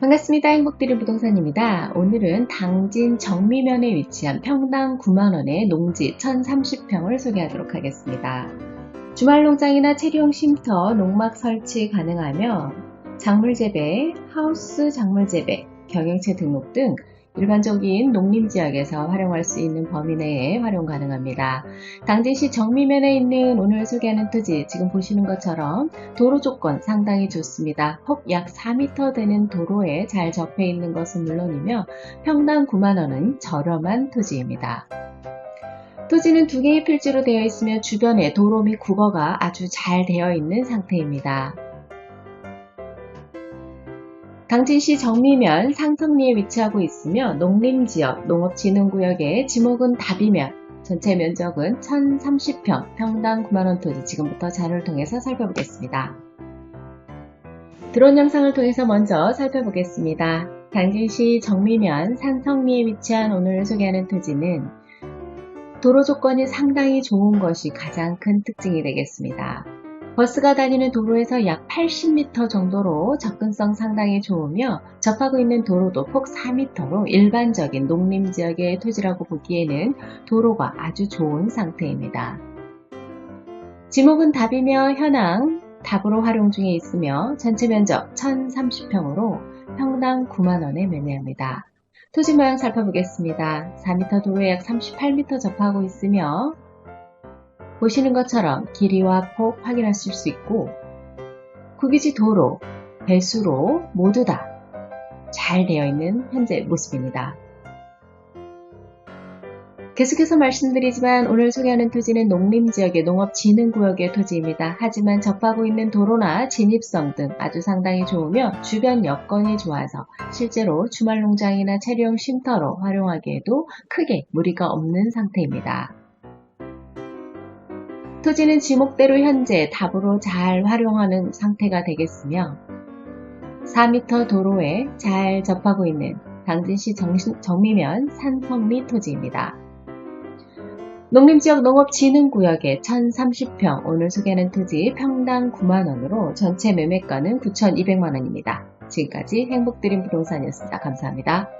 반갑습니다. 행복드림 부동산입니다. 오늘은 당진 정미면에 위치한 평당 9만원의 농지 1030평을 소개하도록 하겠습니다. 주말 농장이나 체리용 쉼터, 농막 설치 가능하며 작물 재배, 하우스 작물 재배, 경영체 등록 등 일반적인 농림지역에서 활용할 수 있는 범위 내에 활용 가능합니다. 당진시 정미면에 있는 오늘 소개하는 토지 지금 보시는 것처럼 도로 조건 상당히 좋습니다. 폭 약 4m 되는 도로에 잘 접해 있는 것은 물론이며 평당 9만원은 저렴한 토지입니다. 토지는 두 개의 필지로 되어 있으며 주변에 도로 및 국어가 아주 잘 되어 있는 상태입니다. 당진시 정미면 상성리에 위치하고 있으며 농림지역, 농업진흥구역의 지목은 답이면 전체 면적은 1030평, 평당 9만원 토지 지금부터 자료를 통해서 살펴보겠습니다. 드론 영상을 통해서 먼저 살펴보겠습니다. 당진시 정미면 산성리에 위치한 오늘 소개하는 토지는 도로 조건이 상당히 좋은 것이 가장 큰 특징이 되겠습니다. 버스가 다니는 도로에서 약 80m 정도로 접근성 상당히 좋으며 접하고 있는 도로도 폭 4m로 일반적인 농림지역의 토지라고 보기에는 도로가 아주 좋은 상태입니다. 지목은 답이며 현황 답으로 활용 중에 있으며 전체 면적 1030평으로 평당 9만원에 매매합니다. 토지 모양 살펴보겠습니다. 4m 도로에 약 38m 접하고 있으며 보시는 것처럼 길이와 폭 확인하실 수 있고 구기지 도로, 배수로 모두 다 잘 되어 있는 현재 모습입니다. 계속해서 말씀드리지만 오늘 소개하는 토지는 농림지역의 농업진흥구역의 토지입니다. 하지만 접하고 있는 도로나 진입성 등 아주 상당히 좋으며 주변 여건이 좋아서 실제로 주말 농장이나 체류용 쉼터로 활용하기에도 크게 무리가 없는 상태입니다. 토지는 지목대로 현재 답으로 잘 활용하는 상태가 되겠으며 4m 도로에 잘 접하고 있는 당진시 정미면 산성리 토지입니다. 농림지역 농업진흥구역의 1030평 오늘 소개하는 토지 평당 9만원으로 전체 매매가는 9,200만원입니다. 지금까지 행복드림 부동산이었습니다. 감사합니다.